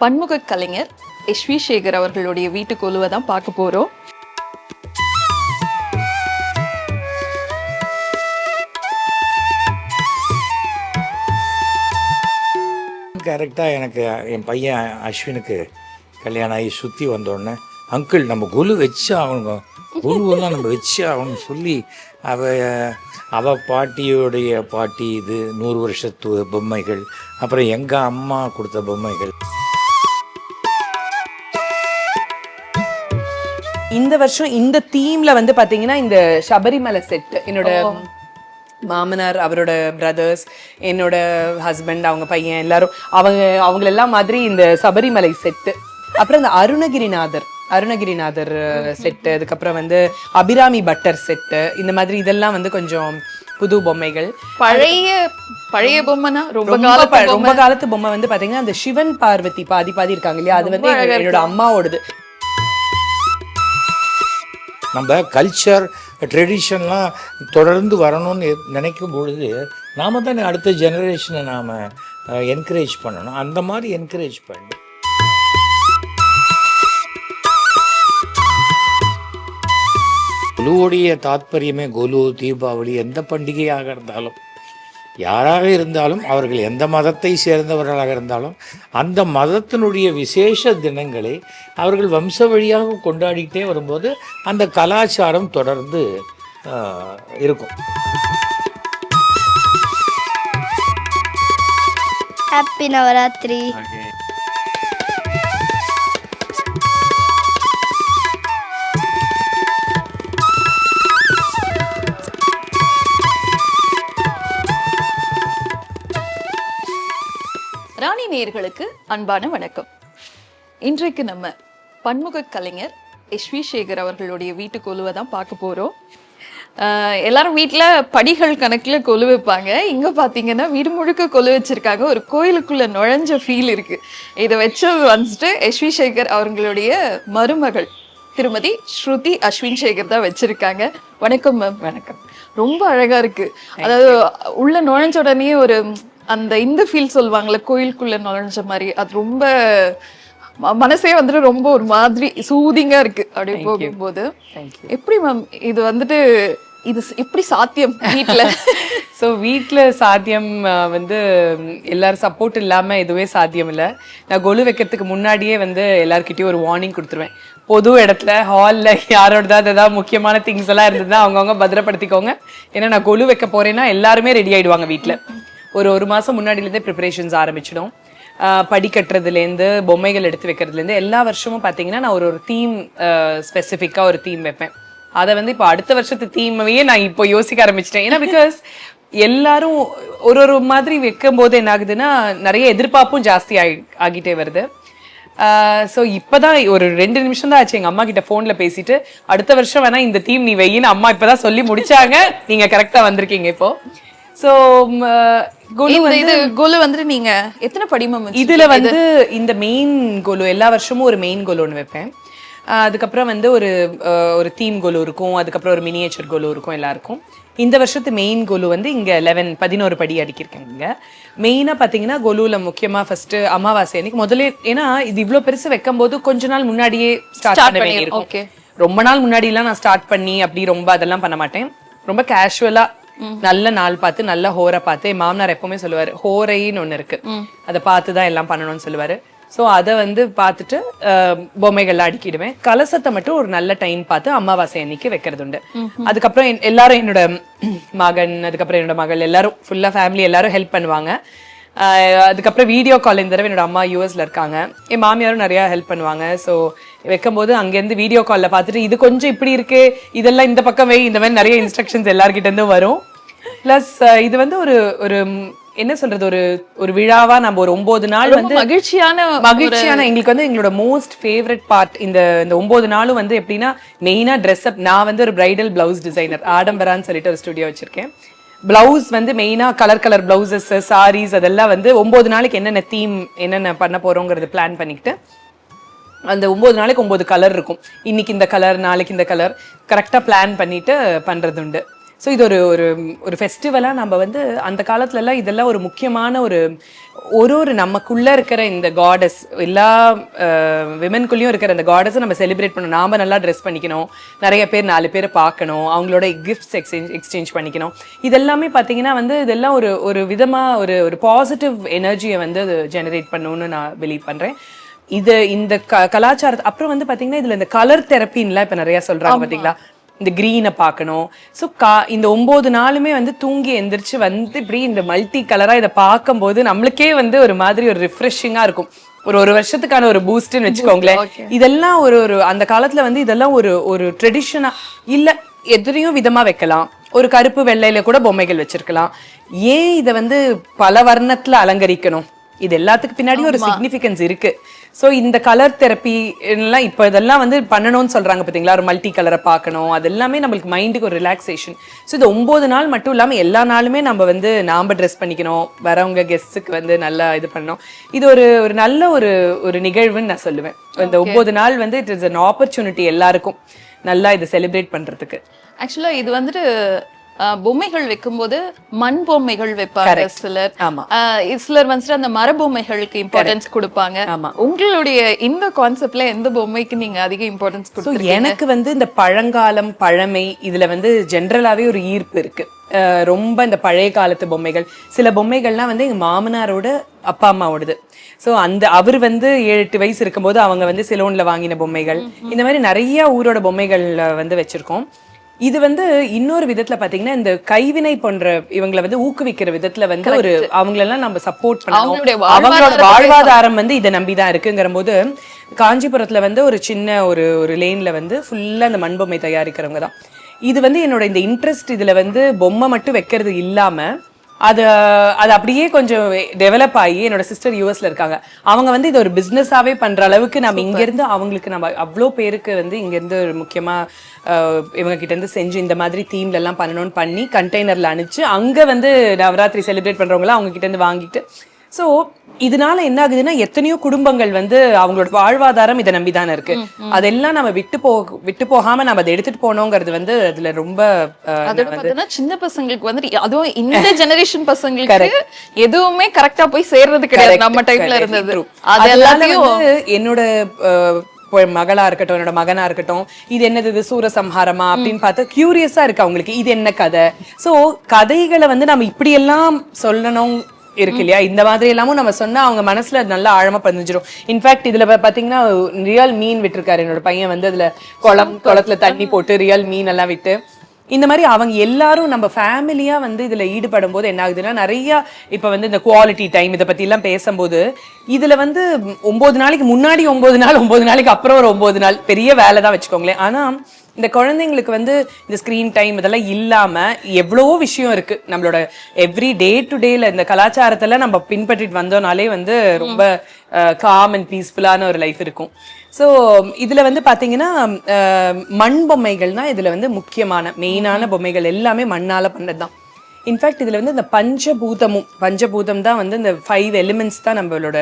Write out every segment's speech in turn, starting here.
பன்முக கலைஞர் S we Sekar அவர்களுடைய வீட்டு கொலுவை தான் பார்க்க போகிறோம் கரெக்டாக எனக்கு என் பையன் அஸ்வினுக்கு கல்யாணம் ஆகி சுற்றி வந்தோடனே அங்கிள் நம்ம குலு வச்சு ஆகணுங்க. குருவெல்லாம் நம்ம வச்சு ஆகணும்னு சொல்லி அவ அவ பாட்டியோடைய பாட்டி இது நூறு வருஷத்து பொம்மைகள் அப்புறம் எங்கள் அம்மா கொடுத்த பொம்மைகள். இந்த வருஷம் இந்த தீம்ல வந்து பாத்தீங்கன்னா இந்த சபரிமலை செட் என்னோட மாமனார் அவரோட பிரதர்ஸ் என்னோட ஹஸ்பண்ட் அவங்க பையன் எல்லாரும் அவங்க அவங்களெல்லாம் மாதிரி இந்த சபரிமலை செட்டு அப்புறம் இந்த அருணகிரிநாதர் அருணகிரிநாதர் செட்டு அதுக்கப்புறம் வந்து அபிராமி பட்டர் செட்டு இந்த மாதிரி இதெல்லாம் வந்து கொஞ்சம் புது பொம்மைகள். பழைய பழைய பொம்மைனா ரொம்ப ரொம்ப காலத்து பொம்மை. வந்து பாத்தீங்கன்னா அந்த சிவன் பார்வதி பாதி பாதி இருக்காங்க இல்லையா? அது வந்து என்னோட அம்மாவோடது. நம்ம கல்ச்சர் ட்ரெடிஷன்லாம் தொடர்ந்து வரணும்னு நினைக்கும் பொழுது நாம தானே அடுத்த ஜெனரேஷனை நாம் என்கரேஜ் பண்ணணும். அந்த மாதிரி என்கரேஜ் பண்ணி. குலுவுடைய தாத்பரியமே குலு தீபாவளி எந்த பண்டிகையாக இருந்தாலும். யாராக இருந்தாலும் அவர்கள் எந்த மதத்தை சேர்ந்தவர்களாக இருந்தாலும் அந்த மதத்தினுடைய விசேஷ தினங்களை அவர்கள் வம்ச வழியாக கொண்டாடிக்கிட்டே வரும்போது அந்த கலாச்சாரம் தொடர்ந்து ஆஹ், இருக்கும். ஹாப்பி நவராத்திரி நேயர்களுக்கு அன்பான வணக்கம். இன்றைக்கு நம்ம பன்முக கலைஞர் எஸ் வி சேகர் அவர்களுடைய வீட்டு கொலுவை தான் பார்க்க போறோம். ஆஹ் எல்லாரும் வீட்ல படிகள் கணக்குல கொலு வைப்பாங்க. இங்க பாத்தீங்கன்னா வீடு முழுக்க கொலு வச்சிருக்காங்க. ஒரு கோயிலுக்குள்ள நுழைஞ்ச ஃபீல் இருக்கு. இதை வச்சது வந்துட்டு எஸ் வி சேகர் அவர்களுடைய மருமகள் திருமதி ஸ்ருதி அஸ்வின் சேகர் தான் வச்சிருக்காங்க. வணக்கம் மேம் வணக்கம். ரொம்ப அழகா இருக்கு. அதாவது உள்ள நுழைஞ்ச உடனே ஒரு அந்த இந்த ஃபீல் சொல்லுவாங்கல்ல கோயிலுக்குள்ள நுழைஞ்ச மாதிரி அது ரொம்ப மனசே வந்துட்டு ரொம்ப ஒரு மாதிரி சூதிங்கா இருக்கு. அப்படி போகும்போது எப்படி மேம் இது வந்துட்டு இது எப்படி சாத்தியம் வீட்ல? ஸோ வீட்டில் சாத்தியம் வந்து எல்லாரும் சப்போர்ட் இல்லாமல் எதுவே சாத்தியம் இல்லை. நான் கொலு வைக்கிறதுக்கு முன்னாடியே வந்து எல்லாருக்கிட்டையும் ஒரு வார்னிங் கொடுத்துருவேன். பொது இடத்துல ஹாலில் யாரோடதாவது ஏதாவது முக்கியமான திங்ஸ் எல்லாம் இருந்ததுன்னா அவங்கவுங்க பத்திரப்படுத்திக்கோங்க. ஏன்னா நான் கொலு வைக்க போறேன்னா எல்லாருமே ரெடி ஆயிடுவாங்க வீட்டில் ஒரு ஒரு மாதம் முன்னாடிலேருந்தே ப்ரிப்பரேஷன்ஸ் ஆரம்பிச்சிடும். படி கட்டுறதுலேருந்து பொம்மைகள் எடுத்து வைக்கிறதுலேருந்து எல்லா வருஷமும் பார்த்தீங்கன்னா நான் ஒரு ஒரு தீம் ஸ்பெசிஃபிக்காக ஒரு தீம் வைப்பேன். அதை வந்து இப்போ அடுத்த வருஷத்து தீமையே நான் இப்போ யோசிக்க ஆரம்பிச்சிட்டேன். ஏன்னா பிகாஸ் எல்லாரும் ஒரு ஒரு மாதிரி வைக்கும் போது என்ன ஆகுதுன்னா நிறைய எதிர்பார்ப்பும் ஜாஸ்தி ஆகி ஆகிட்டே வருது. ஸோ இப்போ தான் ஒரு ரெண்டு நிமிஷம் தான் ஆச்சு. எங்கள் அம்மா கிட்ட ஃபோனில் பேசிட்டு அடுத்த வருஷம் வேணால் இந்த தீம் நீ வெயின்னு அம்மா இப்போதான் சொல்லி முடிச்சாங்க. நீங்கள் கரெக்டாக வந்திருக்கீங்க இப்போது ஸோ இது கொலு வந்துட்டு நீங்க எத்தனை படி மேம் இதுல வந்து இந்த மெயின் கோலு எல்லா வருஷமும் ஒரு மெயின் கோலு ஒன்று வைப்பேன். அதுக்கப்புறம் வந்து ஒரு ஒரு தீம் கோலு இருக்கும். அதுக்கப்புறம் ஒரு மினியேச்சர் கோலு இருக்கும் எல்லாருக்கும். இந்த வருஷத்து மெயின் கோலு வந்து இங்க லெவன் பதினோரு படி அடிக்கிருக்கேன் இங்க. மெயினா பாத்தீங்கன்னா கோலுல முக்கியமா ஃபர்ஸ்ட் அமாவாசை அன்னைக்கு முதல்ல ஏன்னா இது இவ்ளோ பெருசு வைக்கும் போது கொஞ்ச நாள் முன்னாடியே ஸ்டார்ட் பண்ண வேண்டியிருக்கும். ரொம்ப நாள் முன்னாடி எல்லாம் நான் ஸ்டார்ட் பண்ணி அப்படி ரொம்ப அதெல்லாம் பண்ண மாட்டேன். ரொம்ப கேஷுவலா நல்ல நாள் பார்த்து நல்ல ஹோரை பார்த்து என் மாமனார் எப்பவுமே சொல்லுவாரு ஹோரைன்னு ஒண்ணு இருக்கு. அதை பார்த்து தான் எல்லாம் பண்ணணும்னு சொல்லுவாரு. ஸோ அதை வந்து பார்த்துட்டு பொம்மைகள்லாம் அடுக்கிடுவேன். கலசத்தை மட்டும் ஒரு நல்ல டைம் பார்த்து அமாவாசை அன்னைக்கு வைக்கிறது உண்டு அதுக்கப்புறம் எல்லாரும் என்னோட மகன் அதுக்கப்புறம் என்னோட மகள் எல்லாரும் ஃபுல்லா ஃபேமிலி எல்லாரும் ஹெல்ப் பண்ணுவாங்க. அதுக்கப்புறம் வீடியோ கால் இந்த தடவை என்னோட அம்மா யூஎஸ்ல இருக்காங்க. என் மாமியாரும் நிறைய ஹெல்ப் பண்ணுவாங்க. ஸோ வைக்கும்போது அங்கேருந்து வீடியோ காலில் பார்த்துட்டு இது கொஞ்சம் இப்படி இருக்கு இதெல்லாம் இந்த பக்கம் வை இந்த மாதிரி நிறைய இன்ஸ்ட்ரக்ஷன்ஸ் எல்லார்கிட்ட இருந்து வரும் ப்ளஸ் இது வந்து ஒரு ஒரு என்ன சொல்றது ஒரு ஒரு விழாவா நம்ம ஒரு ஒன்பது நாள் வந்து மகிழ்ச்சியான மகிழ்ச்சியான எங்களுக்கு வந்து எங்களோட மோஸ்ட் ஃபேவரட் பார்ட் இந்த இந்த ஒன்பது நாளும் வந்து எப்படின்னா மெயினா ட்ரெஸ் அப் நான் வந்து ஒரு பிரைடல் பிளவுஸ் டிசைனர் ஆடம்பரான்னு சொல்லிட்டு ஒரு ஸ்டுடியோ வச்சிருக்கேன். பிளவுஸ் வந்து மெயினா கலர் கலர் பிளவுசஸ் சாரீஸ் அதெல்லாம் வந்து ஒன்பது நாளைக்கு என்னென்ன தீம் என்னென்ன பண்ண போறோங்கிறது பிளான் பண்ணிக்கிட்டு அந்த ஒம்பது நாளைக்கு ஒம்பது கலர் இருக்கும். இன்னைக்கு இந்த கலர் நாளைக்கு இந்த கலர் கரெக்டாக பிளான் பண்ணிட்டு பண்ணுறது உண்டு. ஸோ இது ஒரு ஒரு ஒரு ஃபெஸ்டிவலாக நம்ம வந்து அந்த காலத்துலலாம் இதெல்லாம் ஒரு முக்கியமான ஒரு ஒரு ஒரு நமக்குள்ளே இருக்கிற இந்த காடஸ் எல்லா விமென்குள்ளேயும் இருக்கிற அந்த காடஸை நம்ம செலிப்ரேட் பண்ணணும். நாம் நல்லா ட்ரெஸ் பண்ணிக்கணும். நிறைய பேர் நாலு பேரை பார்க்கணும். அவங்களோட கிஃப்ட்ஸ் எக்ஸ்சேஞ்ச் எக்ஸ்சேஞ்ச் பண்ணிக்கணும். இதெல்லாமே பார்த்தீங்கன்னா வந்து இதெல்லாம் ஒரு ஒரு விதமாக ஒரு ஒரு பாசிட்டிவ் எனர்ஜியை வந்து அது ஜெனரேட் பண்ணணும்னு நான் பிலீவ் பண்ணுறேன் இது இந்த க கலாச்சாரத்தை அப்புறம் வந்து பார்த்தீங்கன்னா இதில் இந்த கலர் தெரப்பின்லாம் இப்போ நிறைய சொல்கிறாங்க பார்த்தீங்களா இந்த க்ரீனை பார்க்கணும். ஸோ கா இந்த ஒம்பது நாளுமே வந்து தூங்கி எந்திரிச்சு வந்து இப்படி இந்த மல்டி கலராக இதை பார்க்கும்போது நம்மளுக்கே வந்து ஒரு மாதிரி ஒரு ரிஃப்ரெஷிங்காக இருக்கும். ஒரு ஒரு வருஷத்துக்கான ஒரு பூஸ்ட்னு வச்சுக்கோங்களேன். இதெல்லாம் ஒரு ஒரு அந்த காலத்துல வந்து இதெல்லாம் ஒரு ஒரு ட்ரெடிஷனா இல்ல எதிரையும் விதமா வைக்கலாம். ஒரு கருப்பு வெள்ளையில கூட பொம்மைகள் வச்சிருக்கலாம். ஏன் இதை வந்து பல வர்ணத்துல அலங்கரிக்கணும்? இது எல்லாத்துக்கு பின்னாடி ஒரு சிக்னிஃபிகன்ஸ் இருக்கு. ஸோ இந்த கலர் தெரப்பி எல்லாம் இப்போ இதெல்லாம் வந்து பண்ணணும்னு சொல்றாங்க பார்த்தீங்களா ஒரு மல்டி கலரை பார்க்கணும். அது எல்லாமே நம்மளுக்கு மைண்டுக்கு ஒரு ரிலாக்ஸேஷன் ஸோ இது ஒம்பது நாள் மட்டும் இல்லாமல் எல்லா நாளுமே நம்ம வந்து நாம ட்ரெஸ் பண்ணிக்கணும். வரவங்க கெஸ்ட்டுக்கு வந்து நல்லா இது பண்ணணும். இது ஒரு ஒரு நல்ல ஒரு ஒரு நிகழ்வுன்னு நான் சொல்லுவேன். இந்த ஒம்பது நாள் வந்து இட் இஸ் an ஆப்பர்ச்சுனிட்டி எல்லாருக்கும். நல்லா இதை செலிப்ரேட் பண்றதுக்கு. ஆக்சுவலா இது வந்துட்டு பொம்மைகள் வைக்கும்போது மண் பொம்மைகள் வைப்பாங்க. சிலர். சிலர் வந்துட்டு அந்த மர பொம்மைகளுக்கு இம்பார்ட்டன்ஸ் கொடுப்பாங்க. ஆமா. உங்களுடைய இந்த கான்செப்ட்ல எந்த பொம்மைக்கு நீங்க அதிக இம்பார்ட்டன்ஸ் கொடுத்துருக்கீங்க? எனக்கு வந்து இந்த பழங்காலம் பழமை இதுல வந்து ஜென்ரலாவே ஒரு ஈர்ப்பு இருக்கு. ரொம்ப இந்த பழைய காலத்து பொம்மைகள். சில பொம்மைகள்லாம் வந்து எங்க மாமனாரோட அப்பா அம்மாவோடது. ஸோ அந்த அவர் வந்து ஏழு எட்டு வயசு இருக்கும்போது அவங்க வந்து சிலோன்ல வாங்கின பொம்மைகள். இந்த மாதிரி நிறைய ஊரோட பொம்மைகள் வந்து வச்சிருக்கோம். இது வந்து இன்னொரு விதத்துல பாத்தீங்கன்னா இந்த கைவினை போன்ற இவங்களை வந்து ஊக்குவிக்கிற விதத்துல வந்து ஒரு அவங்களெல்லாம் நம்ம சப்போர்ட் பண்ணணும். அவங்களோட வாழ்வாதாரம் வந்து இதை நம்பிதான் இருக்குங்கிற போது காஞ்சிபுரத்துல வந்து ஒரு சின்ன ஒரு ஒரு லேன்ல வந்து ஃபுல்லா இந்த மண்பொம்மை தயாரிக்கிறவங்க தான் இது வந்து என்னோட இந்த இன்ட்ரெஸ்ட் இதுல வந்து பொம்மை மட்டும் வைக்கிறது இல்லாம அது அது அப்படியே கொஞ்சம் டெவலப் ஆகி என்னோட சிஸ்டர் யூஎஸ்ல இருக்காங்க. அவங்க வந்து இது ஒரு பிஸ்னஸாவே பண்ற அளவுக்கு நம்ம இங்க இருந்து அவங்களுக்கு நம்ம அவ்வளோ பேருக்கு வந்து இங்க இருந்து ஒரு முக்கியமா அஹ், இவங்க கிட்ட இருந்து செஞ்சு இந்த மாதிரி தீம்ல எல்லாம் பண்ணணும்னு பண்ணி கண்டெய்னர்ல அனுப்பிச்சு அங்க வந்து நவராத்திரி செலிப்ரேட் பண்றவங்களாம் அவங்க கிட்ட இருந்து வாங்கிட்டு ஸோ இதனால என்ன ஆகுதுன்னா எத்தனையோ குடும்பங்கள் வந்து அவங்களோட வாழ்வாதாரம் இதை நம்பி தானே இருக்கு அதெல்லாம் நம்ம விட்டு போ விட்டு போகாம நம்ம அதை எடுத்துட்டு போனோங்கிறது வந்து அதுல ரொம்ப சின்ன பசங்களுக்கு வந்து அதுவும் இந்த ஜெனரேஷன் பசங்களுக்கு எதுவுமே கரெக்டா போய் சேர்றது கிடையாது. நம்ம டைம்ல இருந்தது. அது எல்லாத்தையும் என்னோட மகளா இருக்கட்டும் என்னோட மகனா இருக்கட்டும் இது என்னது இது சூரசம்ஹாரமா அப்படின்னு பார்த்தா கியூரியஸா இருக்கு அவங்களுக்கு. இது என்ன கதை? சோ கதைகளை வந்து நம்ம இப்படி எல்லாம் சொல்லணும் இருக்கு இல்லையா? இந்த மாதிரி எல்லாமும் நம்ம சொன்னா அவங்க மனசுல நல்லா ஆழமா பதிஞ்சிரும். இன்ஃபேக்ட் இதுல பாத்தீங்கன்னா ரியல் மீன் விட்டுருக்காரு. என்னோட பையன் வந்து அதுல குளம் குளத்துல தண்ணி போட்டு ரியல் மீன் எல்லாம் விட்டு இந்த மாதிரி அவங்க எல்லாரும் நம்ம ஃபேமிலியா வந்து இதுல ஈடுபடும் போது என்ன ஆகுதுன்னா நிறைய இப்ப வந்து இந்த குவாலிட்டி டைம் இதை பத்தி எல்லாம் பேசும்போது இதுல வந்து ஒன்பது நாளைக்கு முன்னாடி ஒன்பது நாள் ஒன்பது நாளைக்கு அப்புறம் ஒரு ஒன்பது நாள் பெரிய வேலை தான் வச்சுக்கோங்களேன். ஆனா இந்த குழந்தைங்களுக்கு வந்து இந்த ஸ்க்ரீன் டைம் இதெல்லாம் இல்லாம எவ்வளவோ விஷயம் இருக்கு. நம்மளோட எவ்ரி டே டு டேல இந்த கலாச்சாரத்துல நம்ம பின்பற்றிட்டு வந்தோம்னாலே வந்து ரொம்ப காம் அண்ட் பீஸ்ஃபுல்லான ஒரு லைஃப் இருக்கும். ஸோ இதுல வந்து பாத்தீங்கன்னா அஹ், மண் பொம்மைகள் தான் இதுல வந்து முக்கியமான மெயினான பொம்மைகள் எல்லாமே மண்ணால பண்ணது தான் இன்ஃபேக்ட் இதுல வந்து இந்த பஞ்சபூதமும் பஞ்சபூதம் தான் வந்து இந்த ஃபைவ் எலிமெண்ட்ஸ் தான் நம்மளோட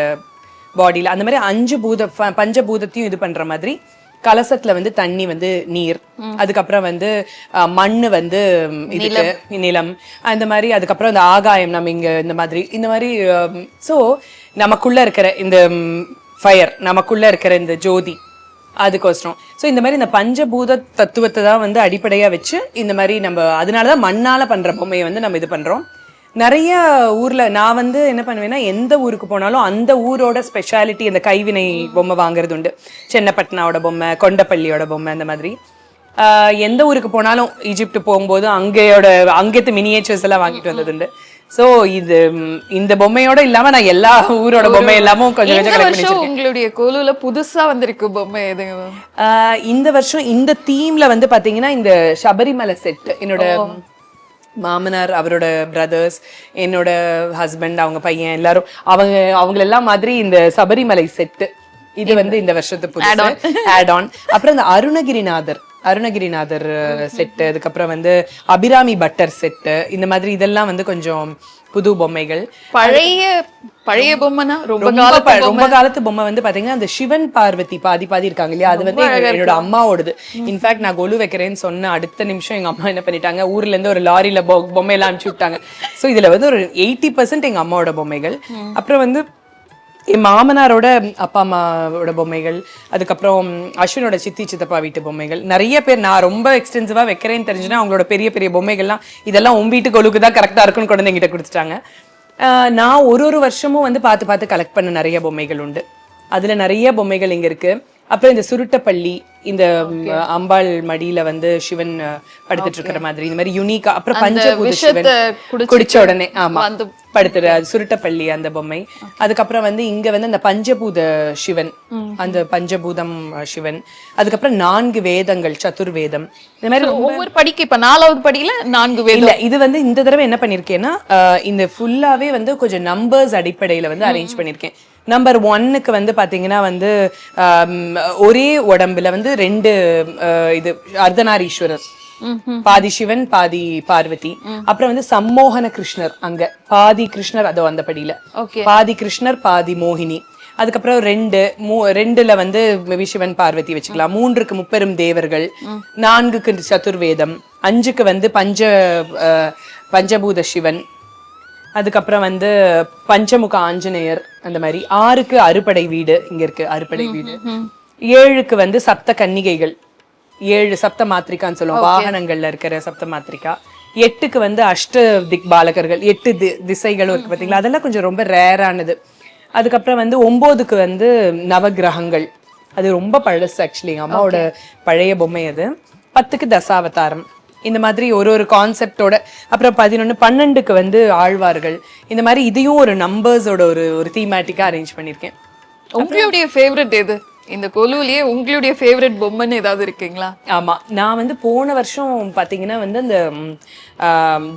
பாடியில அந்த மாதிரி அஞ்சு பூத பஞ்சபூதத்தையும் இது பண்ற மாதிரி. கலசத்துல வந்து தண்ணி வந்து நீர் அதுக்கப்புறம் வந்து மண்ணு வந்து இதுக்கு நிலம். அந்த மாதிரி அதுக்கப்புறம் இந்த ஆகாயம் நம்ம இங்க இந்த மாதிரி இந்த மாதிரி ஸோ நமக்குள்ள இருக்கிற இந்த ஃபயர் நமக்குள்ள இருக்கிற இந்த ஜோதி அதுக்கோசரம். ஸோ இந்த மாதிரி இந்த பஞ்சபூத தத்துவத்தை தான் வந்து அடிப்படையா வச்சு இந்த மாதிரி நம்ம அதனால தான் மண்ணால பண்ற பொம்மையை வந்து நம்ம இது பண்றோம். நிறைய ஊர்ல நான் வந்து என்ன பண்ணுவேன்னா எந்த ஊருக்கு போனாலும் அந்த ஊரோட ஸ்பெஷாலிட்டி அந்த கைவினை பொம்மை வாங்குறது உண்டு. சென்னப்பட்டினாவோட பொம்மை கொண்டப்பள்ளியோட பொம்மை அந்த மாதிரி. எந்த ஊருக்கு போனாலும் ஈஜிப்ட் போகும்போது அங்கேயோட அங்கேத்து மினியேச்சர்ஸ் எல்லாம் வாங்கிட்டு வந்தது உண்டு. ஸோ இது இந்த பொம்மையோட இல்லாம நான் எல்லா ஊரோட பொம்மை எல்லாமும் கொஞ்சம் கொஞ்சம் கலெக்ட் உங்களுடைய கோலுல புதுசா வந்திருக்கு பொம்மை ஆஹ் இந்த வருஷம் இந்த தீம்ல வந்து பாத்தீங்கன்னா இந்த சபரிமலை செட் என்னோட மாமனார் அவரோட பிரதர்ஸ் என்னோட ஹஸ்பண்ட் அவங்க பையன் எல்லாரும் அவங்க அவங்களெல்லாம் மாதிரி இந்த சபரிமலை செட்டு இது வந்து இந்த வருஷத்து புதுசு. ஆட் ஆன் அப்புறம் இந்த அருணகிரிநாதர். அருணகிரிநாதர் செட்டு அதுக்கப்புறம் வந்து அபிராமி பட்டர் செட்டு இந்த மாதிரி இதெல்லாம் வந்து கொஞ்சம் புது பொம்மைகள். பழைய பழைய பொம்மைனா ரொம்ப ரொம்ப காலத்து ப- ரொம்ப காலத்து பொம்மை வந்து பாத்தீங்கன்னா அந்த சிவன் பார்வதி பாதி பாதி இருக்காங்க இல்லையா? அது வந்து என்னோட அம்மாவோடது. இன்ஃபேக்ட் நான் கொலு வைக்கிறேன்னு சொன்ன அடுத்த நிமிஷம் எங்க அம்மா என்ன பண்ணிட்டாங்க? ஊர்ல இருந்து ஒரு லாரியில பொம்மையெல்லாம் அனுப்பிச்சு விட்டாங்க. சோ இதுல வந்து ஒரு எயிட்டி பர்சன்ட் எங்க அம்மாவோட பொம்மைகள். அப்புறம் வந்து என் மாமனாரோட அப்பா அம்மாவோட பொம்மைகள் அதுக்கப்புறம் அஸ்வினோட சித்தி சித்தப்பா வீட்டு பொம்மைகள். நிறைய பேர் நான் ரொம்ப எக்ஸ்டென்சிவாக வைக்கிறேன்னு தெரிஞ்சுன்னா அவங்களோட பெரிய பெரிய பொம்மைகள்லாம் இதெல்லாம் உன் வீட்டு கொழுக்கு தான் கரெக்டாக இருக்குன்னு கொண்டு வந்து கொடுத்துட்டாங்க நான் ஒரு ஒரு வருஷமும் வந்து பார்த்து பார்த்து கலெக்ட் பண்ண நிறைய பொம்மைகள் உண்டு. அதில் நிறைய பொம்மைகள் இங்கே இருக்குது அப்புறம் இந்த சுருட்டப்பள்ளி இந்த அம்பாள் மடியில வந்து சிவன் படுத்துட்டு இருக்கிற மாதிரி இந்த மாதிரி யுனிக்கா அப்புறம் பஞ்சபூத சிவன் குடிச்ச உடனே ஆமா படுத்துற அது சுருட்டப்பள்ளி அந்த பொம்மை. அதுக்கப்புறம் வந்து இங்க வந்து அந்த பஞ்சபூத சிவன் அந்த பஞ்சபூதம் சிவன். அதுக்கப்புறம் நான்கு வேதங்கள் சதுர்வேதம். இந்த மாதிரி ஒவ்வொரு படிக்கு இப்ப நாலாவது படியில நான்கு வேதம். இது வந்து இந்த தடவை என்ன பண்ணிருக்கேன்னா இந்த ஃபுல்லாவே வந்து கொஞ்சம் நம்பர்ஸ் அடிப்படையில வந்து அரேஞ்ச் பண்ணிருக்கேன். நம்பர் ஒன்னுக்கு வந்து பாத்தீங்கன்னா வந்து ஒரே உடம்புல வந்து ரெண்டு இது அர்த்தநாரீஸ்வரர். பாதி சிவன் பாதி பார்வதி. அப்புறம் வந்து சம்மோகன கிருஷ்ணர் அங்க. பாதி கிருஷ்ணர் அதோ அந்த படியில. பாதி கிருஷ்ணர் பாதி மோகினி. அதுக்கப்புறம் ரெண்டு மூ ரெண்டுல வந்து maybe சிவன் பார்வதி வச்சுக்கலாம். மூன்றுக்கு முப்பெரும் தேவர்கள். நான்குக்கு சதுர்வேதம். அஞ்சுக்கு வந்து பஞ்ச பஞ்சபூத சிவன். அதுக்கப்புறம் வந்து பஞ்சமுக ஆஞ்சநேயர் அந்த மாதிரி ஆறுக்கு அறுபடை வீடு இங்க இருக்கு அறுபடை வீடு. ஏழுக்கு வந்து சப்த கன்னிகைகள். ஏழு சப்த மாத்திரிகான்னு சொல்லுவோம். வாகனங்கள்ல இருக்கிற சப்த மாத்திரிகா. எட்டுக்கு வந்து அஷ்ட திக் பாலகர்கள் எட்டு தி- திசைகளும் இருக்கு பாத்தீங்களா? அதெல்லாம் கொஞ்சம் ரொம்ப ரேரானது. அதுக்கப்புறம் வந்து ஒன்பதுக்கு வந்து நவகிரகங்கள். அது ரொம்ப பழசு ஆக்சுவலி அம்மாவோட பழைய பொம்மை அது. பத்துக்கு தசாவதாரம். இந்த மாதிரி ஒரு ஒரு கான்செப்டோட அப்புறம் பதினொன்று பன்னெண்டுக்கு வந்து ஆழ்வார்கள். இந்த மாதிரி இதையும் ஒரு நம்பர்ஸோட ஒரு ஒரு தீமேட்டிக்காக அரேஞ்ச் பண்ணியிருக்கேன் உங்களுடைய ஃபேவரட் எது? இந்த கொலுவிலேயே உங்களுடைய ஃபேவரட் பொம்மைன்னு ஏதாவது இருக்குங்களா? ஆமா. நான் வந்து போன வருஷம் பாத்தீங்கன்னா வந்து அந்த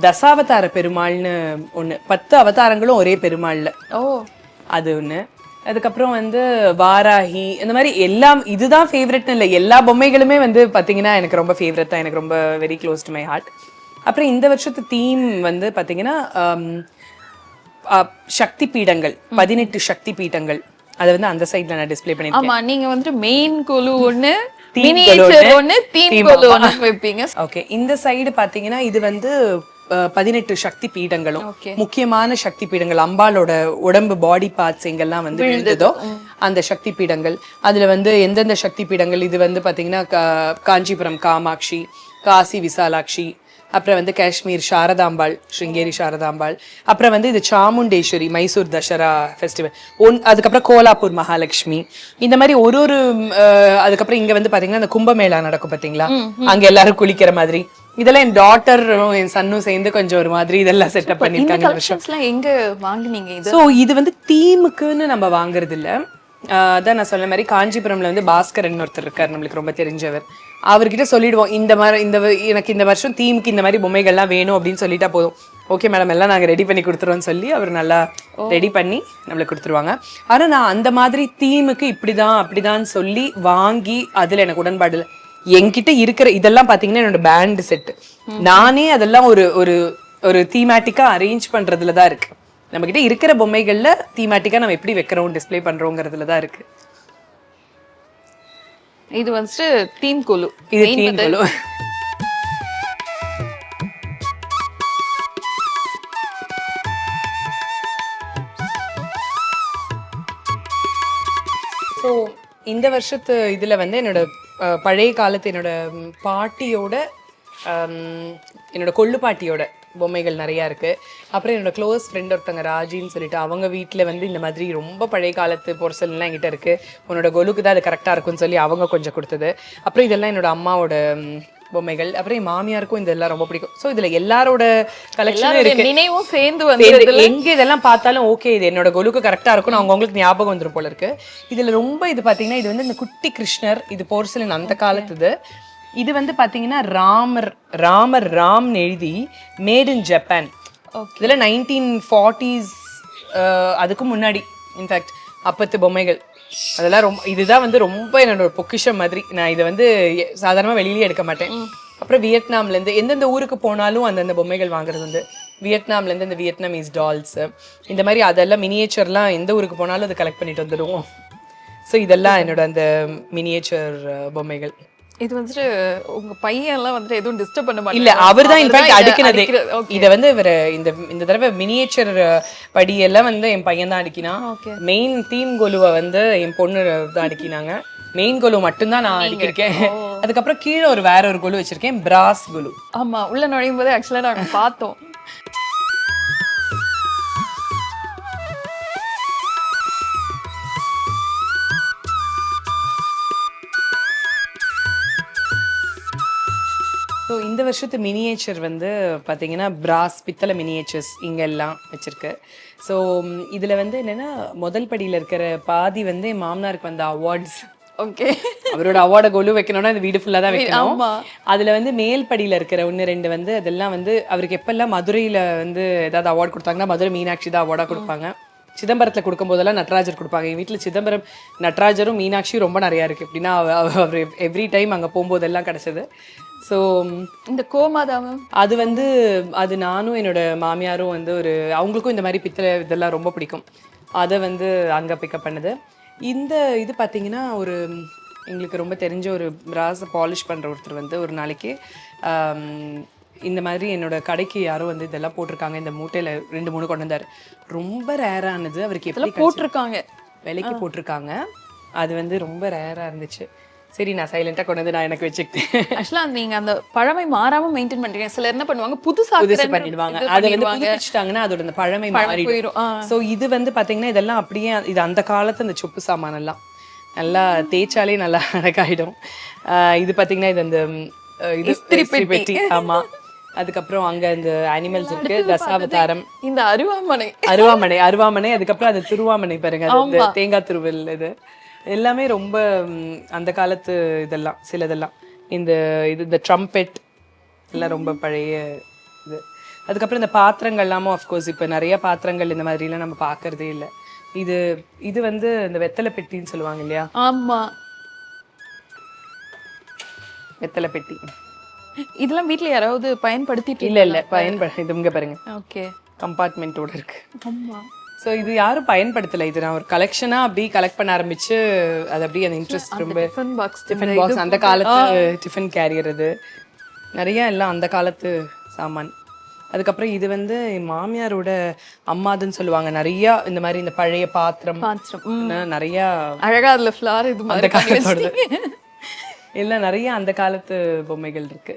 தசாவதார பெருமாள்னு ஒண்ணு பத்து அவதாரங்களும் ஒரே பெருமாள்ல. ஓ. அது ஒண்ணு. அதுக்கப்புறம் வந்து வாராகி இந்த மாதிரி எல்லாம் இதுதான் ஃபேவரட்னு இல்லை எல்லா பொம்மைகளுமே வந்து பாத்தீங்கன்னா எனக்கு ரொம்ப ஃபேவரட் தான் எனக்கு ரொம்ப very close to my heart அப்புறம் இந்த வருஷத்து தீம் வந்து ஆ, சக்தி பீடங்கள் பதினெட்டு சக்தி பீடங்கள். அதை வந்து அந்த சைட்ல நான் டிஸ்ப்ளே பண்ணிருக்கேன் ஆமா நீங்க வந்துட்டு மெயின் மினியேச்சர் ஒண்ணு, ஒண்ணு தீம் ஆமா. ஒண்ணு. வைப்பீங்க. ஓகே இந்த சைடு பாத்தீங்கன்னா இது வந்து பதினெட்டு சக்தி பீடங்களும். முக்கியமான சக்தி பீடங்கள் அம்பாளோட உடம்பு பாடி பார்ட்ஸ் எங்கெல்லாம் வந்து விழுந்ததோ. அந்த சக்தி பீடங்கள். அதுல வந்து எந்தெந்த சக்தி பீடங்கள்? இது வந்து பாத்தீங்கன்னா காஞ்சிபுரம் காமாட்சி காசி விசாலாட்சி அப்புறம் வந்து காஷ்மீர் சாரதாம்பாள் ஸ்ருங்கேரி சாரதாம்பாள் அப்புறம் வந்து இது சாமுண்டேஸ்வரி மைசூர் தசரா ஃபெஸ்டிவல் ஒன் அதுக்கப்புறம் கோலாப்பூர் மகாலட்சுமி. இந்த மாதிரி ஒரு ஒரு அதுக்கப்புறம் இங்க வந்து பாத்தீங்கன்னா அந்த கும்பமேளா நடக்கும் பாத்தீங்களா? அங்க எல்லாரும் குளிக்கிற மாதிரி. இதெல்லாம் என் டாட்டரும் என் சன்னும் சேர்ந்து கொஞ்சம் ஒரு மாதிரி இதெல்லாம் செட்டப் பண்ணிருக்காங்க இந்த வருஷம். கலெக்ஷன்ஸ்லாம் எங்க வாங்குனீங்க இது? சோ இது வந்து தீமுக்குன்னு நம்ம வாங்குறது இல்ல. அதான் நான் சொன்ன மாதிரி காஞ்சிபுரம்ல வந்து பாஸ்கரன் ஒருத்தர் இருக்காரு நம்மளுக்கு ரொம்ப தெரிஞ்சவர். அவர்கிட்ட சொல்லிடுவோம் இந்த மாதிரி இந்த எனக்கு இந்த வருஷம் தீமுக்கு இந்த மாதிரி பொம்மைகள்லாம் வேணும் அப்படின்னு சொல்லிட்டா போதும். ஓகே மேடம் எல்லாம் நாங்க ரெடி பண்ணி கொடுத்துருவோம்னு சொல்லி அவர் நல்லா ரெடி பண்ணி நம்மளுக்கு கொடுத்துருவாங்க. ஆனா நான் அந்த மாதிரி தீமுக்கு இப்படிதான் அப்படிதான் சொல்லி வாங்கி அதுல எனக்கு உடன்பாடு இல்லை. என்கிட்ட இருக்கிற இதெல்லாம் பாத்தீங்கன்னா என்னோட பேண்ட் செட் நானே அதெல்லாம் ஒரு ஒரு ஒரு தீமேட்டிக்கா அரேஞ்ச் பண்றதுல தான் இருக்கு. நம்ம கிட்ட இருக்கிற பொம்மைகள்ல தீமேட்டிக்கா நம்ம எப்படி வைக்கிறோம் டிஸ்ப்ளே பண்றோங்கிறதுல தான் இருக்கு. இது வந்துட்டு தீம் கொலு. இது தீம் வந்து- இந்த வருஷத்து இதில் வந்து என்னோட பழைய காலத்து என்னோட பாட்டியோட என்னோடய என்னோட கொள்ளு பாட்டியோட பொம்மைகள் நிறையா இருக்குது அப்புறம் என்னோடய க்ளோஸ் ஃப்ரெண்ட் ஒருத்தங்க ராஜின்னு சொல்லிட்டு அவங்க வீட்டில் வந்து இந்த மாதிரி ரொம்ப பழைய காலத்து பொருசல்லாம் என்கிட்ட இருக்குது உன்னோட கொலுக்கு தான் அது கரெக்டாக இருக்கும்னு சொல்லி அவங்க கொஞ்சம் கொடுத்தது. அப்புறம் இதெல்லாம் என்னோடய அம்மாவோட பொம்மைகள் அப்புறம் என் மாமியாருக்கும் இதெல்லாம் ரொம்ப பிடிக்கும். ஸோ இதுல எல்லாரோட கலெக்ஷனும் இருக்கு. நினைவும் சேர்ந்து வந்து எங்க இதெல்லாம் பார்த்தாலும் ஓகே இது என்னோட கொலுக்கு கரெக்டா இருக்கும் அவங்க உங்களுக்கு ஞாபகம் வந்துரும் போல இருக்கு. இதுல ரொம்ப இது பாத்தீங்கன்னா இது வந்து இந்த குட்டி கிருஷ்ணர் இது போர்சலின் அந்த காலத்துது. இது வந்து பாத்தீங்கன்னா ராமர் ராமர் ராம்னு எழுதி மேட் இன் ஜப்பான் இதுல நைன்டீன் ஃபார்ட்டிஸ் அதுக்கு முன்னாடி இன்ஃபேக்ட் அப்பத்து பொம்மைகள். அதெல்லாம் ரொம்ப இதுதான் வந்து ரொம்ப என்னோட பொக்கிஷம் மாதிரி. நான் இதை வந்து எ- சாதாரணமா வெளியிலேயே எடுக்க மாட்டேன். அப்புறம் வியட்நாம்ல இருந்து எந்தெந்த ஊருக்கு போனாலும் அந்தந்த பொம்மைகள் வாங்குறது வந்து வியட்நாம்ல இருந்து இந்த வியட்நாமீஸ் டால்ஸ் இந்த மாதிரி அதெல்லாம் மினியேச்சர்லாம் எந்த ஊருக்கு போனாலும் அதை கலெக்ட் பண்ணிட்டு வந்துடுவோம். ஸோ இதெல்லாம் என்னோட அந்த மினியேச்சர் பொம்மைகள். இது வந்துட்டு உங்க பையன் எல்லாம் வந்துட்டு எதுவும் டிஸ்டர்ப் பண்ண இல்ல மாட்டாங்க அவர் தான் இன்ஃபேக்ட் அடிக்கிறது. இத வந்து இவர் இந்த இந்த தடவை மினியேச்சர் படியெல்லாம் வந்து என் பையன் தான் அடிக்கினான். மெயின் தீம் கொலுவை வந்து என் பொண்ணு தான் அடிக்கினாங்க. மெயின் கொலு மட்டும்தான் நான் அடிக்கிருக்கேன். அதுக்கப்புறம் கீழே ஒரு வேற ஒரு கொலு வச்சிருக்கேன் பிராஸ் கொலு. ஆமா உள்ள நுழையும் போது ஆக்சுவலா நாங்க பார்த்தோம். வருஷத்து மினியேச்சர் வந்து பார்த்தீங்கன்னா பிராஸ் பித்தளை மினியேச்சர்ஸ் இங்க எல்லாம் வச்சிருக்கு. ஸோ இதுல வந்து என்னன்னா முதல் படியில இருக்கிற பாதி வந்து என் மாமனாருக்கு வந்த அவார்ட்ஸ் ஓகே அவரோட அவார்டை கொலு வைக்கணும்னா இந்த வீடு ஃபுல்லா தான் வைக்கணும். அதுல வந்து மேல் படியில இருக்கிற ஒன்று ரெண்டு வந்து அதெல்லாம் வந்து அவருக்கு எப்பெல்லாம் மதுரையில வந்து ஏதாவது அவார்ட் கொடுத்தாங்கன்னா மதுரை மீனாட்சி தான் அவார்டா கொடுப்பாங்க. சிதம்பரத்துல கொடுக்கும் போதெல்லாம் நடராஜர் கொடுப்பாங்க. என் வீட்டுல சிதம்பரம் நடராஜரும் மீனாட்சியும் ரொம்ப நிறைய இருக்கு. எப்படின்னா அவ- அவ- அவர் எவ்ரி டைம் அங்க போகும்போதெல்லாம் கிடைச்சது. ஸோ இந்த கோமாதாவும் அது வந்து அது நானும் என்னோட மாமியாரும் வந்து ஒரு அவங்களுக்கும் இந்த மாதிரி பித்தளை இதெல்லாம் ரொம்ப பிடிக்கும். அதை வந்து அங்கே பிக்கப் பண்ணுது. இந்த இது பார்த்தீங்கன்னா ஒரு எங்களுக்கு ரொம்ப தெரிஞ்ச ஒரு பிராஸை பாலிஷ் பண்ணுற ஒருத்தர் வந்து ஒரு நாளைக்கு இந்த மாதிரி என்னோட கடைக்கு யாரோ வந்து இதெல்லாம் போட்டிருக்காங்க. இந்த மூட்டையில் ரெண்டு மூணு கொண்டு வந்தார். ரொம்ப ரேரானது அவருக்கு எப்படி? போட்டிருக்காங்க. விலைக்கு போட்டிருக்காங்க. அது வந்து ரொம்ப ரேராக இருந்துச்சு. சரி நான் சைலண்டாக கொண்டு வந்து நான் எனக்கு வச்சுக்கிட்டேன். ஆக்சுவலா நீங்க அந்த பழமை மாறாம மெயின்டைன் பண்றீங்க. சிலர் என்ன பண்ணுவாங்க? புதுசா புதுசு பண்ணிடுவாங்க. அதை வந்து. புதுப்பிச்சிட்டாங்கன்னா அதோட அந்த பழமை போயிரும். ஆ. சோ இது வந்து பாத்தீங்கன்னா இதெல்லாம் அப்படியே இது அந்த காலத்து அந்த சொப்பு சாமான் எல்லாம். நல்லா தேய்ச்சாலே நல்லா அழகாயிடும். இது பாத்தீங்கன்னா இது அந்த இது. பெட்டி. ஆமா. அதுக்கப்புறம் அங்க இந்த அனிமல்ஸ் இருக்கு தசாவதாரம். இந்த அருவாமனை. அருவாமனை அருவாமனை அதுக்கப்புறம் அது திருவாமனை பாருங்க அது தேங்காய் திருவல் இது. எல்லாமே ரொம்ப அந்த காலத்து இதெல்லாம் சிலதெல்லாம். இந்த இது இந்த ட்ரம்பெட் எல்லாம் ரொம்ப பழைய இது. அதுக்கப்புறம் இந்த பாத்திரங்கள் எல்லாமும் அஃப்கோர்ஸ் இப்போ நிறைய பாத்திரங்கள் இந்த மாதிரிலாம் நம்ம பார்க்கறதே இல்லை. இது இது வந்து இந்த வெத்தலை பெட்டின்னு சொல்லுவாங்க இல்லையா? ஆமா. வெத்தலை பெட்டி. இதெல்லாம் வீட்ல யாராவது பயன்படுத்திட்டு இல்ல இல்ல. பயன்பட இது இங்க பாருங்க. ஓகே. கம்பார்ட்மெண்ட்டோட இருக்கு. ஸோ இது யாரும் பயன்படுத்தல. இது நான் ஒரு கலெக்ஷனா அப்படி கலெக்ட் பண்ண ஆரம்பிச்சு அது அப்படியே அந்த இன்ட்ரெஸ்ட் ரொம்ப டிஃபன் பாக்ஸ் டிஃபன் பாக்ஸ் அந்த காலத்து டிஃபன் கேரியர் அது நிறைய எல்லாம் அந்த காலத்து சாமான். அதுக்கப்புறம் இது வந்து மாமியாரோட அம்மாதுன்னு சொல்லுவாங்க. நிறைய இந்த மாதிரி இந்த பழைய பாத்திரம் பாத்திரம். நிறைய அழகா அதுல ஃப்ளார் இது மாதிரி. எல்லாம் நிறைய அந்த காலத்து பொம்மைகள் இருக்கு.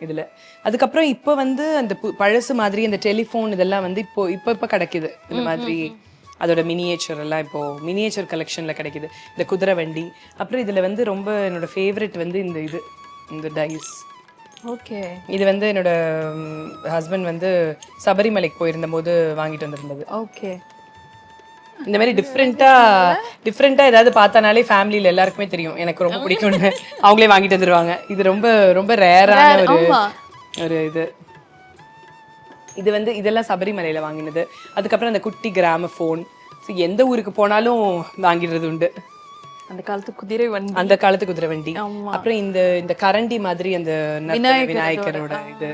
இதுல. அதுக்கப்புறம் இப்போ வந்து அந்த பழசு மாதிரி அந்த டெலிஃபோன் இதெல்லாம் வந்து இப்போ இப்போ இப்போ கிடைக்குது. இந்த மாதிரி அதோட மினியேச்சர் எல்லாம் இப்போ மினியேச்சர் கலெக்ஷன்ல கிடைக்குது. இந்த குதிரை வண்டி. அப்புறம் இதுல வந்து ரொம்ப என்னோட ஃபேவரட் வந்து இந்த இது இந்த டைஸ் ஓகே. இது வந்து என்னோட ஹஸ்பண்ட் வந்து சபரிமலைக்கு போயிருந்த போது வாங்கிட்டு வந்திருந்தது. ஓகே. இந்த மாதிரி டிஃப்ரெண்டா டிஃப்ரெண்டா ஏதாவது பார்த்தானாலே ஃபேமிலியில எல்லாருக்குமே தெரியும். எனக்கு ரொம்ப பிடிக்கும்னு. அவங்களே வாங்கிட்டு வந்துருவாங்க. இது ரொம்ப ரொம்ப ரேரான ஒரு. ஒரு இது. இது வந்து இதெல்லாம் சபரிமலையில வாங்கினது. அதுக்கப்புறம் அந்த குட்டி கிராம ஃபோன் எந்த ஊருக்கு போனாலும் வாங்கிடுறது உண்டு. அந்த காலத்து குதிரை வண்டி. அந்த காலத்து குதிரை வண்டி. அப்புறம் இந்த இந்த கரண்டி மாதிரி அந்த விநாயகரோட, விநாயகரோட இது.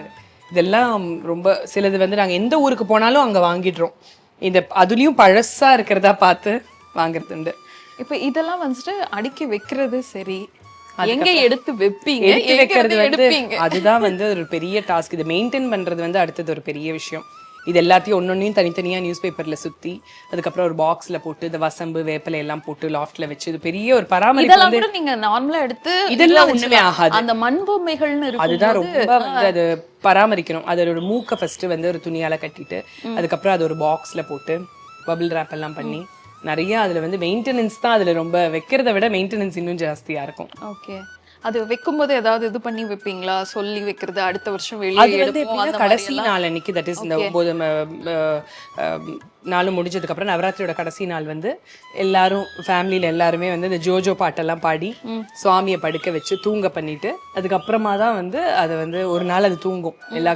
இதெல்லாம் ரொம்ப சிலது வந்து நாங்க எந்த ஊருக்கு போனாலும் அங்க வாங்கிடுறோம். இந்த அதுலயும் பழசா இருக்கிறதா பார்த்து வாங்குறது உண்டு இப்ப இதெல்லாம் வந்துட்டு அடுக்கி வைக்கிறது சரி. எங்க எடுத்து வைப்பீங்க? எடுத்து வைக்கிறது வந்து அதுதான் வந்து ஒரு பெரிய டாஸ்க் இது மெயின்டைன் பண்றது வந்து அடுத்தது ஒரு பெரிய விஷயம். இது எல்லாத்தையும் ஒன்னொன்னையும் தனித்தனியா நியூஸ் பேப்பர்ல சுத்தி அதுக்கப்புறம் ஒரு பாக்ஸ்ல போட்டு இந்த வசம்பு வேப்பிலை எல்லாம் போட்டு லாஃப்ட்ல வச்சு இது பெரிய ஒரு பராமரிப்பு வந்து கூட நீங்க நார்மலா எடுத்து இதெல்லாம் இதுல ஒண்ணுமே ஆகாது. அந்த மண் பொம்மைகள்னு அதுதான் ரொம்ப வந்து அது பராமரிக்கணும். அதோட மூக்கை ஃபர்ஸ்ட் வந்து ஒரு துணியால கட்டிட்டு அதுக்கப்புறம் அது ஒரு பாக்ஸ்ல போட்டு பபிள் ரேப் எல்லாம் பண்ணி நிறைய அதுல வந்து மெயின்டெனன்ஸ் தான் அதுல ரொம்ப வைக்கிறத விட மெயின்டெனன்ஸ் இன்னும் ஜாஸ்தியா இருக்கும். ஓகே அது வைக்கும்போது ஏதாவது இது பண்ணி வைப்பீங்களா? சொல்லி வைக்கிறது அடுத்த வருஷம் வெளியே எடுப்போம் கடைசி நாள் அன்னைக்கு தட் இஸ் இந்த ஒன்பது நாளும் முடிஞ்சதுக்கு அப்புறம் நவராத்திரியோட கடைசி நாள் வந்து எல்லாரும் ஃபேமிலியில எல்லாருமே வந்து இந்த ஜோஜோ பாட்டெல்லாம் பாடி சுவாமியை படுக்க வச்சு தூங்க பண்ணிட்டு அதுக்கப்புறமா தான் வந்து அது வந்து ஒரு நாள் அது தூங்கும். எல்லா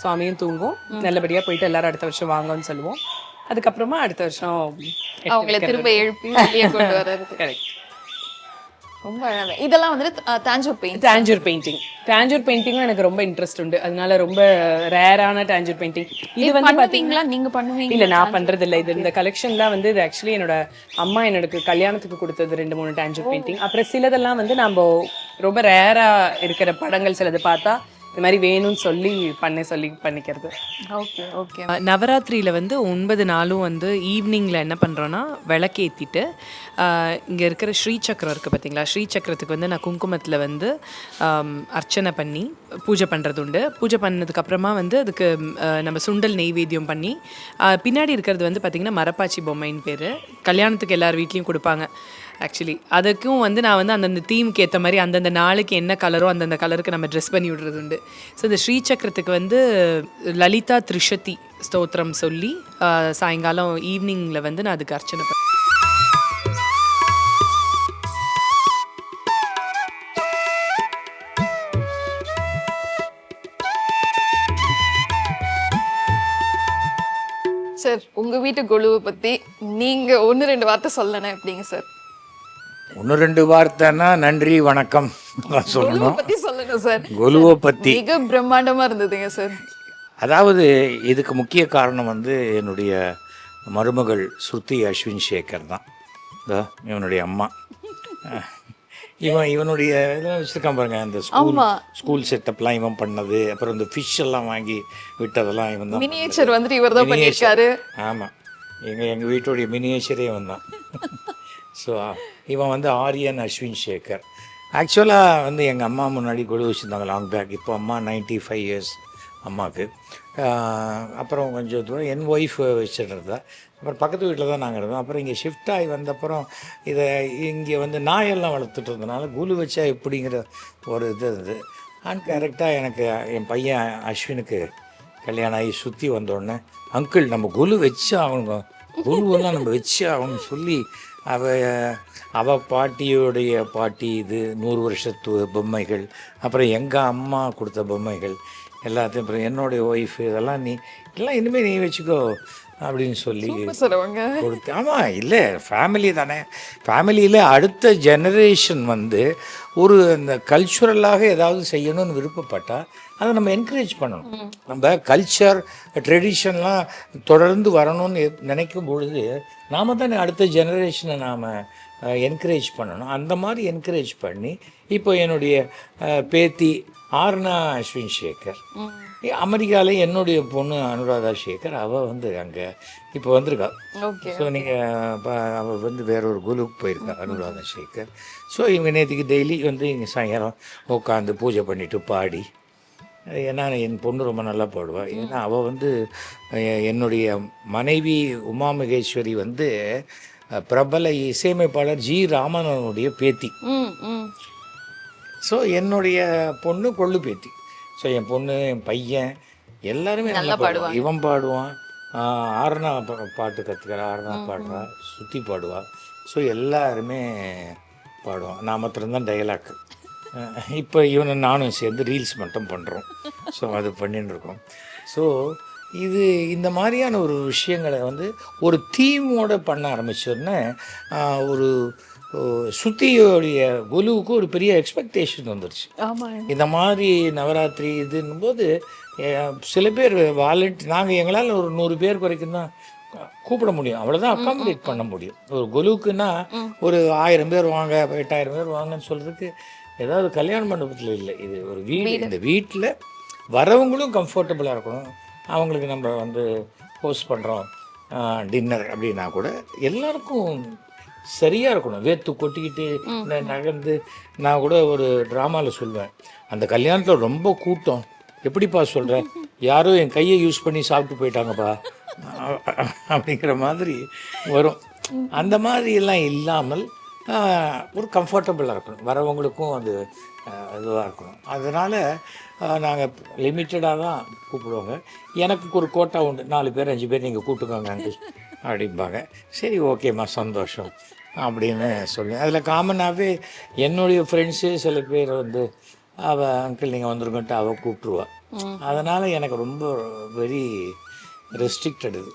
சுவாமியும் தூங்கும். நல்லபடியா போயிட்டு எல்லாரும் அடுத்த வருஷம் வாங்கன்னு சொல்லுவோம். அதுக்கப்புறமா அடுத்த வருஷம் அவங்கள திரும்ப எழுப்பி கரெக்ட் ரொம்ப அழகா இதெல்லாம் வந்துட்டு தாஞ்சூர் பெயிண்ட் டாஞ்சூர் பெயிண்டிங் டாஞ்சூர் பெயிண்டிங்கும் எனக்கு ரொம்ப இன்ட்ரெஸ்ட் உண்டு. அதனால ரொம்ப ரேரான டாஞ்சூர் பெயிண்டிங் இது வந்து பண்ணுவீங்களா? நீங்க பண்ணுவீங்க இல்ல நான் பண்றது இல்ல இது இந்த கலெக்ஷன்லாம் வந்து இது ஆக்சுவலி என்னோட அம்மா எனக்கு கல்யாணத்துக்கு கொடுத்தது ரெண்டு மூணு டாஞ்சூர் பெயிண்டிங் அப்புறம் சிலதெல்லாம் வந்து நம்ம ரொம்ப ரேரா இருக்கிற படங்கள் சிலது பார்த்தா இந்த மாதிரி வேணும்னு சொல்லி பண்ண சொல்லி பண்ணிக்கிறது. Okay okay. நவராத்திரியில் வந்து ஒன்பது நாளும் வந்து ஈவினிங்கில் என்ன பண்ணுறோன்னா விளக்கேற்றிட்டு இங்கே இருக்கிற ஸ்ரீ சக்கரம் இருக்குது பார்த்தீங்களா ஸ்ரீ சக்கரத்துக்கு வந்து நான் குங்குமத்தில் வந்து அர்ச்சனை பண்ணி பூஜை பண்ணுறது உண்டு. பூஜை பண்ணதுக்கப்புறமா வந்து அதுக்கு நம்ம சுண்டல் நெய்வேத்தியம் பண்ணி பின்னாடி இருக்கிறது வந்து பார்த்திங்கன்னா மரப்பாச்சி பொம்மைன்னு பேர். கல்யாணத்துக்கு எல்லார் வீட்லேயும் கொடுப்பாங்க. ஆக்சுவலி அதுக்கும் வந்து நான் வந்து அந்தந்த தீமுக்கு ஏற்ற மாதிரி அந்தந்த நாளுக்கு என்ன கலரோ அந்தந்த கலருக்கு நம்ம ட்ரெஸ் பண்ணி விடுறது உண்டு. ஸோ இந்த ஸ்ரீ சக்கரத்துக்கு வந்து லலிதா த்ரிஷதி ஸ்தோத்திரம் சொல்லி சாயங்காலம் ஈவினிங்கில் வந்து நான் அதுக்கு அர்ச்சனை பண்ணேன் சார் உங்க வீட்டு கொலுவை பத்தி நீங்க ஒன்னு ரெண்டு வார்த்தை சொல்லணும் எப்படிங்க சார் ஒன்று ரெண்டு வார்த்தைன்னா நன்றி வணக்கம் சொல்லணும். சொல்லணும் சார். கொலுவை பற்றி மிக பிரம்மாண்டமா இருந்ததுங்க சார். அதாவது இதுக்கு முக்கிய காரணம் வந்து என்னுடைய மருமகள் ஸ்ருதி அஸ்வின் சேகர் தான். இவனுடைய அம்மா. இவன் இவனுடைய இதெல்லாம் வச்சுருக்கான் பாருங்க அந்த ஸ்கூல். ஸ்கூல் செட்டப்லாம் இவன் பண்ணது. அப்புறம் இந்த ஃபிஷ் எல்லாம் வாங்கி விட்டதெல்லாம் இவன் தான் மினியேச்சர் வந்துட்டு இவர் தான் பண்ணியிருக்காரு. ஆமாம் எங்கள் எங்கள் வீட்டுடைய மினியேச்சரே இவன் தான். ஸோ இவன் வந்து ஆரியன் அஸ்வின் சேகர். ஆக்சுவலாக வந்து எங்கள் அம்மா முன்னாடி கொடு வச்சுருந்தாங்க லாங் பேக் இப்போ அம்மா 95 ஃபைவ் இயர்ஸ் அம்மாவுக்கு அப்புறம் கொஞ்சம் தூரம் என் ஒய்ஃப் வச்சுட்டு இருந்தா அப்புறம் பக்கத்து வீட்டில் தான் நாங்கள் இருந்தோம். அப்புறம் இங்கே ஷிஃப்ட் ஆகி வந்தப்புறம் இதை இங்கே வந்து நாயெல்லாம் வளர்த்துட்டு இருந்தனால குலு வச்சா எப்படிங்கிற ஒரு இது இருந்தது. அண்ட் கரெக்டாக எனக்கு என் பையன் அஸ்வினுக்கு கல்யாணம் ஆகி சுற்றி வந்தோடனே அங்கிள் நம்ம குலு வச்சு ஆகணுங்க. குழுவெல்லாம் நம்ம வச்சு ஆகணும்னு சொல்லி அவ அவ பாட்டியோடைய பாட்டி இது நூறு வருஷத்து பொம்மைகள் அப்புறம் எங்கள் அம்மா கொடுத்த பொம்மைகள் எல்லாத்தையும் அப்புறம் என்னுடைய ஒய்ஃப் இதெல்லாம் நீ எல்லாம் இனிமேல் நீ வச்சுக்கோ அப்படின்னு சொல்லி கொடுத்து ஆமாம் இல்லை ஃபேமிலி தானே. ஃபேமிலியில் அடுத்த ஜெனரேஷன் வந்து ஒரு இந்த கல்ச்சுரலாக ஏதாவது செய்யணும்னு விருப்பப்பட்டால் அதை நம்ம என்கரேஜ் பண்ணணும். நம்ம கல்ச்சர் ட்ரெடிஷன்லாம் தொடர்ந்து வரணும்னு நினைக்கும் பொழுது நாம் தானே அடுத்த ஜெனரேஷனை நாம் என்கரேஜ் பண்ணணும். அந்த மாதிரி என்கரேஜ் பண்ணி இப்போ என்னுடைய பேத்தி ஆர்னா அஸ்வின் சேகர். அமெரிக்காவில் என்னுடைய பொண்ணு அனுராதா சேகர். அவள் வந்து அங்கே இப்போ வந்திருக்கா. ஓகே ஸோ நீங்கள் அவள் வந்து வேற ஒரு குழுக்கு போயிருக்கா அனுராதா சேகர். ஸோ இவங்க நேற்றுக்கு டெய்லி வந்து இங்கே சாயங்காலம் உட்காந்து பூஜை பண்ணிட்டு பாடி ஏன்னா என் பொண்ணு ரொம்ப நல்லா பாடுவாள் ஏன்னா அவள் வந்து என்னுடைய மனைவி உமா மகேஸ்வரி வந்து பிரபல இசையமைப்பாளர் ஜி ராமனுடைய பேத்தி. ஸோ என்னுடைய பொண்ணு கொள்ளு பேத்தி. ஸோ என் பொண்ணு என் பையன் எல்லாருமே நல்லா பாடுவான் இவன் பாடுவான். பா- பாட்டு கற்றுக்கிறா ஆர்னா பாடுறா சுற்றி பாடுவா. ஸோ எல்லாருமே பாடுவான். நான் மாத்திரம்தான் டைலாக் இப்போ இவனை நானும் சேர்ந்து ரீல்ஸ் மட்டும் பண்ணுறோம் ஸோ அது பண்ணின்னு இருக்கோம் ஸோ இது இந்த மாதிரியான ஒரு விஷயங்களை வந்து ஒரு தீமோட பண்ண ஆரம்பிச்சோன்னே ஆஹ் ஒரு சுத்தியோடைய குலுவுக்கு ஒரு பெரிய எக்ஸ்பெக்டேஷன் வந்துருச்சு. இந்த மாதிரி நவராத்திரி இதுன்னும் போது சில பேர் வாலண்ட் நாங்கள் எங்களால் ஒரு நூறு பேர் வரைக்கும் தான் கூப்பிட முடியும். அவ்வளோதான் அக்காமடேட் பண்ண முடியும். ஒரு குலுக்குன்னா ஒரு ஆயிரம் பேர் வாங்க எட்டாயிரம் பேர் வாங்கன்னு சொல்கிறதுக்கு ஏதாவது கல்யாண மண்டபத்தில் இல்லை. இது ஒரு வீடு. இந்த வீட்டில் வரவங்களும் கம்ஃபர்டபுளாக இருக்கணும். அவங்களுக்கு நம்ம வந்து ஹோஸ்ட் பண்ணுறோம் டின்னர் அப்படின்னா கூட எல்லாருக்கும் சரியாக இருக்கணும். வேர்த்து கொட்டிக்கிட்டு நகர்ந்து நான் கூட ஒரு ட்ராமாவில் சொல்வேன். அந்த கல்யாணத்தில் ரொம்ப கூட்டம். எப்படிப்பா சொல்கிறேன் யாரோ என் கையை யூஸ் பண்ணி சாப்பிட்டு போயிட்டாங்கப்பா. அப்படிங்கிற மாதிரி வரும். அந்த மாதிரி எல்லாம் இல்லாமல் ஒரு கம்ஃபர்டபுளாக இருக்கணும். வரவங்களுக்கும் அது இதுவாக இருக்கணும். அதனால் நாங்கள் லிமிட்டடாக தான் கூப்பிடுவாங்க. எனக்கு ஒரு கோட்டா உண்டு. நாலு பேர் அஞ்சு பேர் நீங்கள் கூப்பிட்டுக்கோங்க அங்கிள். அப்படிம்பாங்க. சரி ஓகேம்மா சந்தோஷம். அப்படின்னு சொல்லி. அதில் காமனாகவே என்னுடைய ஃப்ரெண்ட்ஸே சில பேர் வந்து அவள் அங்கிள் நீங்கள் வந்துருங்கன்ட்டு அவள் கூப்பிட்ருவா அதனால் எனக்கு ரொம்ப வெரி ரெஸ்ட்ரிக்டட் இது.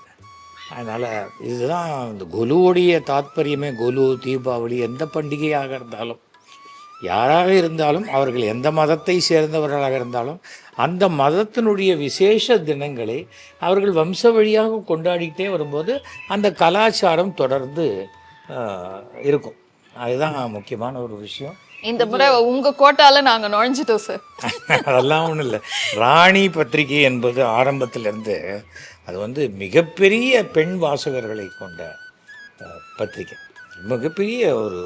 அதனால் இதுதான் இந்த கொலுவுடைய தாத்பரியமே கொலு தீபாவளி எந்த பண்டிகையாக இருந்தாலும். யாராக இருந்தாலும் அவர்கள் எந்த மதத்தை சேர்ந்தவர்களாக இருந்தாலும் அந்த மதத்தினுடைய விசேஷ தினங்களை அவர்கள் வம்ச வழியாக கொண்டாடிக்கிட்டே வரும்போது அந்த கலாச்சாரம் தொடர்ந்து இருக்கும். அதுதான் முக்கியமான ஒரு விஷயம். இந்த முறை உங்க கோட்டால நாங்க நுழைஞ்சிட்டோம் சார் அதெல்லாம் ஒன்றும் இல்லை. ராணி பத்திரிகை என்பது ஆரம்பத்திலிருந்து அது வந்து மிகப்பெரிய பெண் வாசகர்களை கொண்ட அஹ், பத்திரிகை. மிகப்பெரிய ஒரு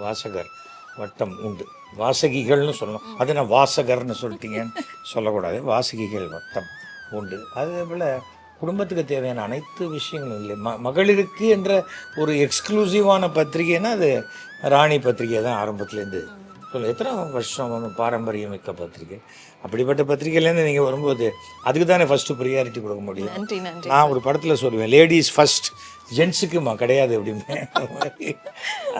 வாசகர் வட்டம் உண்டு. வாசகிகள்னு சொல்லணும். அது நான் வாசகர்னு சொல்லிட்டீங்கன்னு சொல்லக்கூடாது. வாசகிகள் வட்டம் உண்டு. அதே போல் குடும்பத்துக்கு தேவையான அனைத்து விஷயங்களும் இல்லை. ம மகளிருக்கு என்ற ஒரு எக்ஸ்க்ளூசிவான பத்திரிகைன்னா அது ராணி பத்திரிகை தான் ஆரம்பத்துலேருந்து சொல்ல எத்தனை வருஷம் பாரம்பரியம் மிக்க பத்திரிகை அப்படிப்பட்ட பத்திரிகையிலேருந்து நீங்கள் வரும்போது அதுக்கு தானே ஃபஸ்ட்டு ப்ரியாரிட்டி கொடுக்க முடியும். நான் ஒரு படத்தில் சொல்லுவேன் லேடிஸ் ஃபர்ஸ்ட் ஜென்ஸுக்குமா கிடையாது அப்படின்னு. அந்த மாதிரி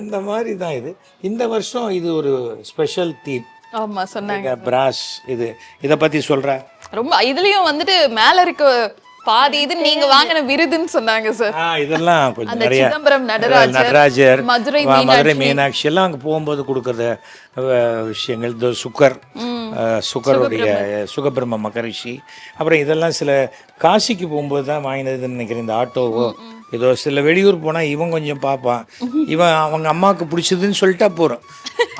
அந்த மாதிரி தான் இது. இந்த வருஷம் இது ஒரு ஸ்பெஷல் தீம் ஆமா சொன்னாங்க. பிராஸ் இது. இதை பற்றி சொல்கிறேன் ரொம்ப இதுலயும் வந்துட்டு மேல இருக்க பாதி இது நீங்க வாங்கின விருதுன்னு சொன்னாங்க சார் இதெல்லாம் கொஞ்சம் அந்த நிறைய சிதம்பரம் நடராஜர், நடராஜர் மதுரை மதுரை மீனாட்சி. எல்லாம் அங்கே போகும்போது கொடுக்குற விஷயங்கள். இந்த சுகர் அஹ், சுகருடைய சுகபிரம்ம மகரிஷி. அப்புறம் இதெல்லாம் சில காசிக்கு போகும்போது தான் வாங்கினதுன்னு நினைக்கிறேன் இந்த ஆட்டோவோ. ஏதோ சில வெளியூர் போனால் இவன் கொஞ்சம் பார்ப்பான். இவன் அவங்க அம்மாவுக்கு பிடிச்சதுன்னு சொல்லிட்டா போகிறோம்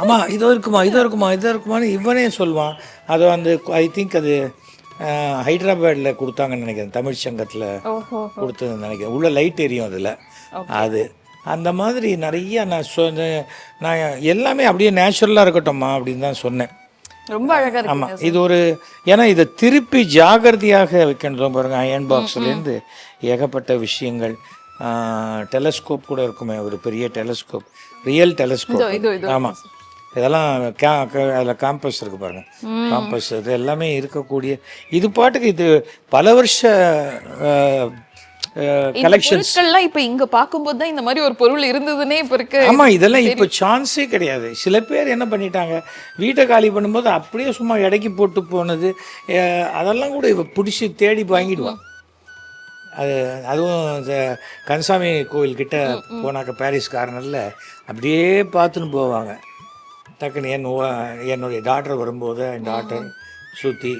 அம்மா இதோ இருக்குமா இதோ இருக்குமா இதோ இருக்குமான்னு இவனே சொல்லுவான் அது வந்து ஐ திங்க் அது ஹைதராபாத்தில் கொடுத்தாங்கன்னு நினைக்கிறேன் தமிழ் சங்கத்தில் கொடுத்ததுன்னு நினைக்கிறேன். உள்ள லைட் எரியும் அதில். அது. அந்த மாதிரி நிறைய நான் சொன்ன நான் எல்லாமே அப்படியே நேச்சுரலாக இருக்கட்டும்மா அப்படின்னு தான் சொன்னேன். ரொம்ப அழகா இருக்கு ஆமாம் இது ஒரு ஏன்னா இதை திருப்பி ஜாகிரதையாக வைக்கணும் பாருங்க அயன் பாக்ஸ்லேருந்து ஏகப்பட்ட விஷயங்கள். டெலஸ்கோப் கூட இருக்குமே ஒரு பெரிய டெலஸ்கோப் ரியல் டெலஸ்கோப். ஆமாம் இதெல்லாம் கா அதில் காம்பஸ் இருக்கு பாருங்க. காம்பஸ் இது எல்லாமே இருக்கக்கூடிய இது பாட்டுக்கு இது பல வருஷ கலெக்ஷன்ஸ் இப்ப இங்க பாக்கும்போது தான் இந்த மாதிரி ஒரு பொருள் இருந்ததுன்னே இப்ப இருக்கு. ஆமா இதெல்லாம் இப்போ சான்ஸே கிடையாது. சில பேர் என்ன பண்ணிட்டாங்க வீட்டை காலி பண்ணும்போது அப்படியே சும்மா எடைக்கு போட்டு போனது அதெல்லாம் கூட இவ பிடிச்சி தேடி வாங்கிடுவான் அது அதுவும் இந்த கன்சாமி கோவில் கிட்ட போனாக்க பாரிஸ் கார்னரில் அப்படியே பார்த்துன்னு போவாங்க. டக்குன்னு என் என்னுடைய டாக்டர் வரும்போது என் டாக்டர் சுற்றி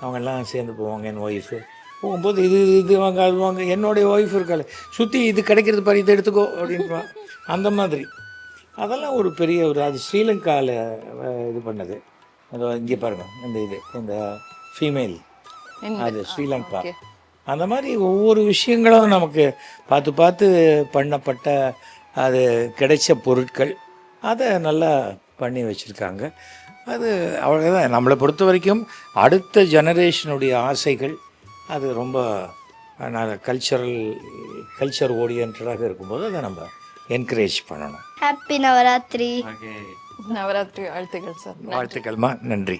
அவங்கெல்லாம் சேர்ந்து போவாங்க என் ஒய்ஃபு போகும்போது இது இது வாங்க அது வாங்க. என்னுடைய ஒய்ஃப் இருக்காள். சுற்றி இது கிடைக்கிறது பாரு இதை எடுத்துக்கோ அப்படின்வா அந்த மாதிரி. அதெல்லாம் ஒரு பெரிய ஒரு அது ஸ்ரீலங்காவில் இது பண்ணது. அது இங்கே பாருங்க இந்த இது இந்த ஃபீமேல் அது ஸ்ரீலங்கா. அந்த மாதிரி ஒவ்வொரு விஷயங்களும் நமக்கு பார்த்து பார்த்து பண்ணப்பட்ட அது கிடைச்ச பொருட்கள். அதை நல்லா பண்ணி வச்சுருக்காங்க. அது அவ்வளோதான் நம்மளை பொறுத்த வரைக்கும் அடுத்த ஜெனரேஷனுடைய ஆசைகள் அது ரொம்ப கல்ச்சரல் கல்ச்சர் ஓரியன்டாக இருக்கும்போது அதை நம்ம என்கரேஜ் பண்ணணும். ஹாப்பி நவராத்திரி நவராத்திரி வாழ்த்துக்கள் சார் வாழ்த்துக்கள்மா. நன்றி.